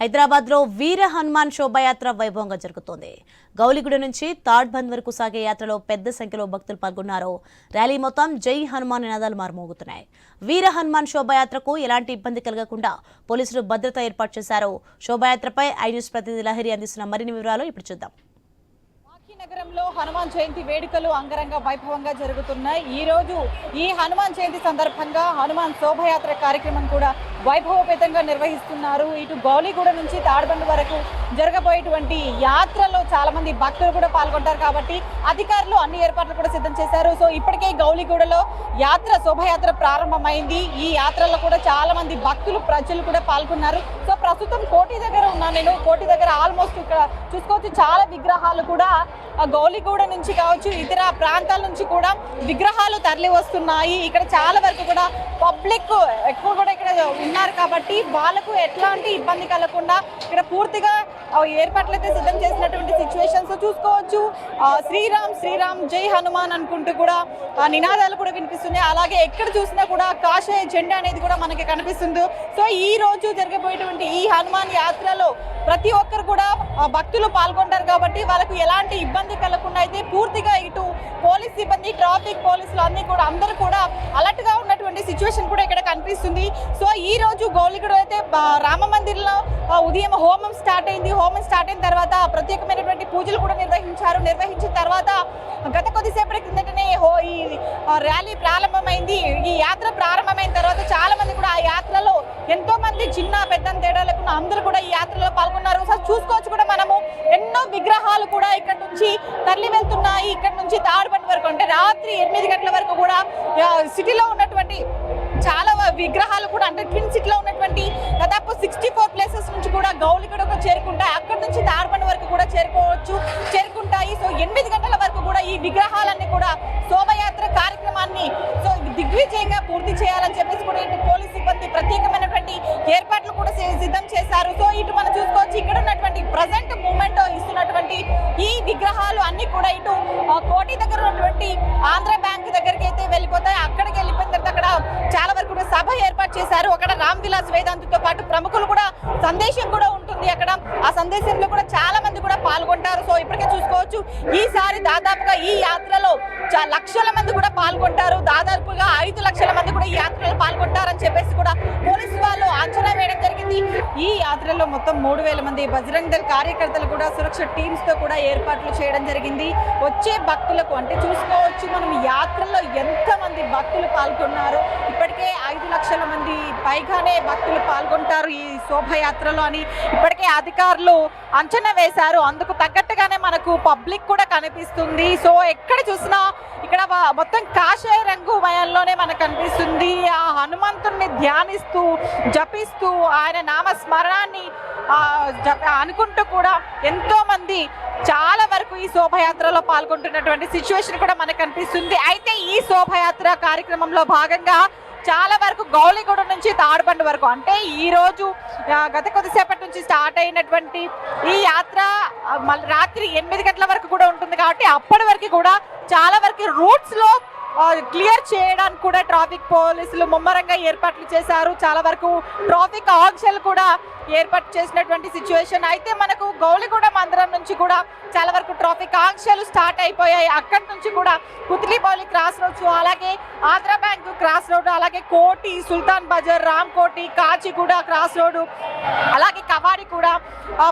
హైదరాబాద్లో వీర హనుమాన్ శోభాయాత్ర వైభవంగా జరుగుతోంది. గౌలిగూడ నుంచి తాడ్బంద్ వరకు సాగే యాత్రలో పెద్ద సంఖ్యలో భక్తులు పాల్గొన్నారు. ర్యాలీ మొత్తం జై హనుమాన్ నినాదాలు మారుమోగుతున్నాయి. వీర హనుమాన్ శోభాయాత్రకు ఎలాంటి ఇబ్బంది కలగకుండా పోలీసులు భద్రత ఏర్పాటు చేశారు. శోభాయాత్రపై ఐన్యూస్ ప్రతినిధి లహరి అందిస్తున్న మరిన్ని వివరాలు ఇప్పుడు చూద్దాం. నగరంలో హనుమాన్ జయంతి వేడుకలు అంగరంగ వైభవంగా జరుగుతున్నాయి. ఈ రోజు ఈ హనుమాన్ జయంతి సందర్భంగా హనుమాన్ శోభయాత్ర కార్యక్రమం కూడా వైభవపేతంగా నిర్వహిస్తున్నారు. ఇటు గౌలిగూడ నుంచి తాడబండి వరకు జరగబోయేటువంటి యాత్రలో చాలామంది భక్తులు కూడా పాల్గొంటారు కాబట్టి అధికారులు అన్ని ఏర్పాట్లు కూడా సిద్ధం చేశారు. సో ఇప్పటికే గౌలిగూడలో యాత్ర శోభయాత్ర ప్రారంభమైంది. ఈ యాత్రలో కూడా చాలా మంది భక్తులు ప్రజలు కూడా పాల్గొన్నారు. సో ప్రస్తుతం కోటి దగ్గర ఉన్నాను నేను. కోటి దగ్గర ఆల్మోస్ట్ ఇక్కడ చూసుకోవచ్చు. చాలా విగ్రహాలు కూడా గౌలిగూడ నుంచి కావచ్చు ఇతర ప్రాంతాల నుంచి కూడా విగ్రహాలు తరలి వస్తున్నాయి ఇక్కడ చాలా వరకు కూడా పబ్లిక్ ఎక్కువ కూడా ఇక్కడ ఉన్నారు కాబట్టి వాళ్ళకు ఎట్లాంటి ఇబ్బంది కలగకుండా ఇక్కడ పూర్తిగా ఏర్పాట్లు అయితే సిద్ధం చేసినటువంటి సిచ్యువేషన్స్ చూసుకోవచ్చు. శ్రీరామ్ శ్రీరామ్ జై హనుమాన్ అనుకుంటూ కూడా నినాదాలు కూడా వినిపిస్తున్నాయి. అలాగే ఎక్కడ చూసినా కూడా కాషాయ జెండా అనేది కూడా మనకి కనిపిస్తుంది. సో ఈ రోజు జరగబోయేటువంటి ఈ హనుమాన్ యాత్రలో ప్రతి ఒక్కరు కూడా భక్తులు పాల్గొంటారు కాబట్టి వాళ్ళకు ఎలాంటి ఇబ్బంది కలగకుండా అయితే పూర్తిగా ఇటు పోలీస్ సిబ్బంది ట్రాఫిక్ పోలీసులు అన్ని కూడా అందరూ కూడా అలర్ట్గా ఉన్నటువంటి సిచ్యువేషన్ కూడా ఇక్కడ కనిపిస్తుంది. సో ఈ రోజు గౌలిగూడ అయితే రామ మందిర్లో ఉదయం హోమం స్టార్ట్ అయింది. హోమం స్టార్ట్ అయిన తర్వాత ప్రత్యేకమైనటువంటి పూజలు కూడా నిర్వహించారు. నిర్వహించిన తర్వాత గత కొద్దిసేపటి కిందటనే హో ఈ ర్యాలీ ప్రారంభమైంది. ఈ యాత్ర ప్రారంభమైన తర్వాత చాలా మంది కూడా ఆ యాత్రలో ఎంతో మంది చిన్న పెద్ద తేడా లేకుండా అందరూ కూడా ఈ యాత్రలో పాల్గొన్నారు. సో చూసుకోవచ్చు కూడా మనము. ఎన్నో విగ్రహాలు కూడా ఇక్కడ నుంచి తరలి వెళ్తున్నాయి. ఇక్కడ నుంచి తాడుబండి వరకు అంటే రాత్రి ఎనిమిది గంటల వరకు కూడా సిటీలో ఉన్నటువంటి చాలా విగ్రహాలు కూడా అంటే ట్విన్ సిటీలో ఉన్నటువంటి దాదాపు సిక్స్టీ ఫోర్ ప్లేసెస్ నుంచి కూడా గౌలిగడకు చేరుకుంటాయి. అక్కడ నుంచి తాడుబండి వరకు కూడా చేరుకోవచ్చు చేరుకుంటాయి. సో ఎనిమిది గంటల వరకు కూడా ఈ విగ్రహాలన్నీ కూడా శోభయాత్ర కార్యక్రమాన్ని సో దిగ్విజయంగా పూర్తి చేయాలని ఏర్పాటు చేశారు అక్కడ రామ్ విలాస్ వేదాంతితో పాటు ప్రముఖులు కూడా సందేశం కూడా ఉంటుంది అక్కడ. ఆ సందేశంలో కూడా చాలా మంది కూడా పాల్గొంటారు. సో ఇప్పటికే చూసుకోవచ్చు. ఈసారి దాదాపుగా ఈ యాత్రలో లక్షల మంది కూడా పాల్గొంటారు. దాదాపుగా ఐదు లక్షల మంది కూడా ఈ యాత్రలో పాల్గొంటారని చెప్పేసి కూడా పోలీసు వాళ్ళు అంచనా వేయడం జరిగింది. ఈ యాత్రలో మొత్తం మూడు వేల మంది బజరంగ్ దళ కార్యకర్తలు కూడా సురక్ష టీమ్స్తో కూడా ఏర్పాట్లు చేయడం జరిగింది. వచ్చే భక్తులకు అంటే చూసుకోవచ్చు మనం యాత్రలో ఎంత మంది భక్తులు పాల్గొన్నారు. ఇప్పటికే ఐదు లక్షల మంది పైగానే భక్తులు పాల్గొంటారు ఈ శోభయాత్రలో అని ఇప్పటికే అధికారులు అంచనా వేశారు. అందుకు తగ్గట్టుగానే మనకు పబ్లిక్ కూడా కనిపిస్తుంది. సో ఎక్కడ చూసినా ఇక్కడ మొత్తం కాషాయ రంగు వయంలోనే మనకు కనిపిస్తుంది. ఆ హనుమంతుణ్ణి ధ్యానిస్తూ జపిస్తూ ఆయన నామస్మరణాన్ని అనుకుంటూ కూడా ఎంతో మంది చాలా వరకు ఈ శోభయాత్రలో పాల్గొంటున్నటువంటి సిచ్యువేషన్ కూడా మనకు కనిపిస్తుంది. అయితే ఈ శోభయాత్ర కార్యక్రమంలో భాగంగా చాలా వరకు గౌలిగూడ నుంచి తాడుబండి వరకు. అంటే ఈ రోజు గత కొద్దిసేపటి నుంచి స్టార్ట్ అయినటువంటి ఈ యాత్ర మళ్ళీ రాత్రి ఎనిమిది గంటల వరకు కూడా ఉంటుంది కాబట్టి అప్పటి వరకు కూడా చాలా వరకు రూట్స్లో క్లియర్ చేయడానికి కూడా ట్రాఫిక్ పోలీసులు ముమ్మరంగా ఏర్పాట్లు చేశారు. చాలా వరకు ట్రాఫిక్ ఆంక్షలు కూడా ఏర్పాటు చేసినటువంటి సిచ్యువేషన్ అయితే మనకు గౌలిగూడ మందిరం నుంచి కూడా చాలా వరకు ట్రాఫిక్ ఆంక్షలు స్టార్ట్ అయిపోయాయి. అక్కడి నుంచి కూడా కుత్లిబౌలి క్రాస్ రోడ్స్ అలాగే ఆంధ్ర బ్యాంక్ క్రాస్ రోడ్ అలాగే కోటి సుల్తాన్ బజార్ రామ్ కోటి కాచిగూడ క్రాస్ రోడ్ అలాగే కవాడి కూడా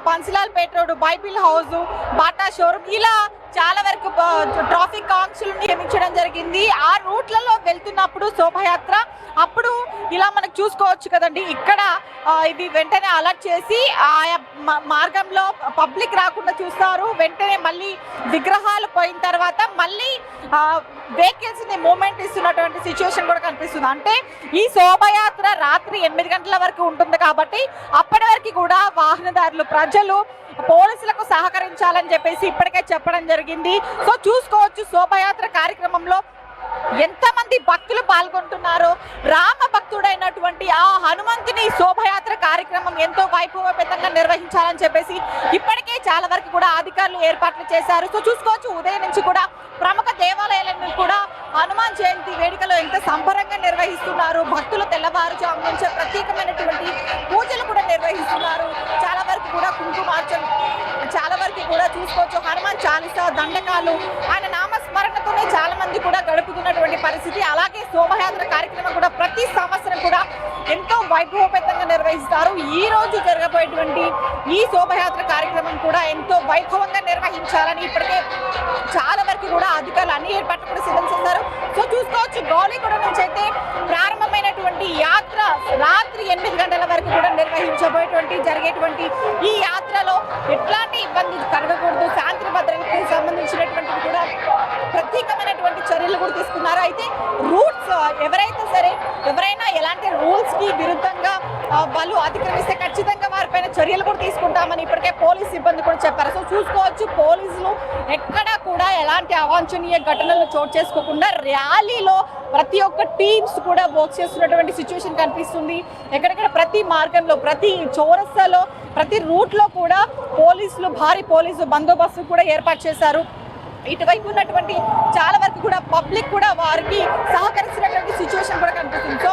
Bansilal Bansilal Pet Bible House Bata showroom ఇలా చాలా వరకు ట్రాఫిక్ ఆంక్షలు నియమించడం జరిగింది. ఆ రూట్లలో వెళ్తున్నప్పుడు శోభయాత్ర అప్పుడు ఇలా మనకు చూసుకోవచ్చు కదండి. ఇక్కడ ఇవి వెంటనే అలర్ట్ చేసి ఆయా మార్గంలో పబ్లిక్ రాకుండా చూస్తారు. వెంటనే మళ్ళీ విగ్రహాలు పోయిన తర్వాత మళ్ళీ వెహికల్స్ని మూమెంట్ ఇస్తున్నటువంటి సిచ్యువేషన్ కూడా కనిపిస్తుంది. అంటే ఈ శోభయాత్ర రాత్రి ఎనిమిది గంటల వరకు ఉంటుంది కాబట్టి అప్పటి వరకు కూడా వాహనదారులు ప్రజలు పోలీసులకు సహకరించాలని చెప్పేసి ఇప్పటికే చెప్పడం జరిగింది జరిగింది. సో చూసుకోవచ్చు శోభయాత్ర కార్యక్రమంలో ఎంతమంది భక్తులు పాల్గొంటున్నారో. రామ భక్తుడైనటువంటి ఆ హనుమంతుని శోభయాత్ర కార్యక్రమం ఎంతో వైభవపేతంగా నిర్వహించాలని చెప్పేసి ఇప్పటికే చాలా వరకు కూడా అధికారులు ఏర్పాట్లు చేశారు. సో చూసుకోవచ్చు ఉదయం నుంచి కూడా ప్రముఖ దేవాలయాలను కూడా హనుమాన్ జయంతి వేడుకలు ఎంత సంబరంగా నిర్వహిస్తున్నారు. భక్తులు తెల్లవారుజాము నుంచే ప్రత్యేకమైనటువంటి దండకాలు. ఆయన నామస్మరణతోనే చాలా మంది కూడా గడుపుతున్నటువంటి పరిస్థితి. అలాగే శోభయాత్ర కార్యక్రమం కూడా ప్రతి సంవత్సరం కూడా ఎంతో వైభవపేతంగా నిర్వహిస్తారు. ఈ రోజు జరగబోయేటువంటి ఈ శోభయాత్ర కార్యక్రమం కూడా ఎంతో వైభవంగా నిర్వహించాలని ఇప్పటికే చాలా వరకు కూడా అధికారులు అన్ని ఏర్పాట్లు కూడా సిద్ధం చేస్తారు సో చూసుకోవచ్చు గౌలిగూడ నుంచి అయితే ప్రారంభమైనటువంటి యాత్ర రాత్రి ఎనిమిది గంటల వరకు కూడా నిర్వహించబోయేటువంటి జరిగేటువంటి ఈ యాత్రలో ఎట్లాంటి ఇబ్బంది కలగకూడదు. ఎవరైతే సరే ఎవరైనా ఎలాంటి రూల్స్కి విరుద్ధంగా వాళ్ళు అతిక్రమిస్తే ఖచ్చితంగా వారిపైన చర్యలు కూడా తీసుకుంటామని ఇప్పటికే పోలీస్ సిబ్బంది కూడా చెప్పారు. సో చూసుకోవచ్చు పోలీసులు ఎక్కడా కూడా ఎలాంటి అవాంఛనీయ ఘటనలు చోటు చేసుకోకుండా ర్యాలీలో ప్రతి ఒక్క టీమ్స్ కూడా వర్క్ చేస్తున్నటువంటి సిచ్యువేషన్ కనిపిస్తుంది. ఎక్కడెక్కడ ప్రతి మార్గంలో ప్రతి చౌరస్తాలో ప్రతి రూట్లో కూడా పోలీసులు భారీ పోలీసు బందోబస్తు కూడా ఏర్పాటు చేశారు. ఇటువైపు ఉన్నటువంటి చాలా వరకు కూడా పబ్లిక్ కూడా వారికి సహకరిస్తున్న 100%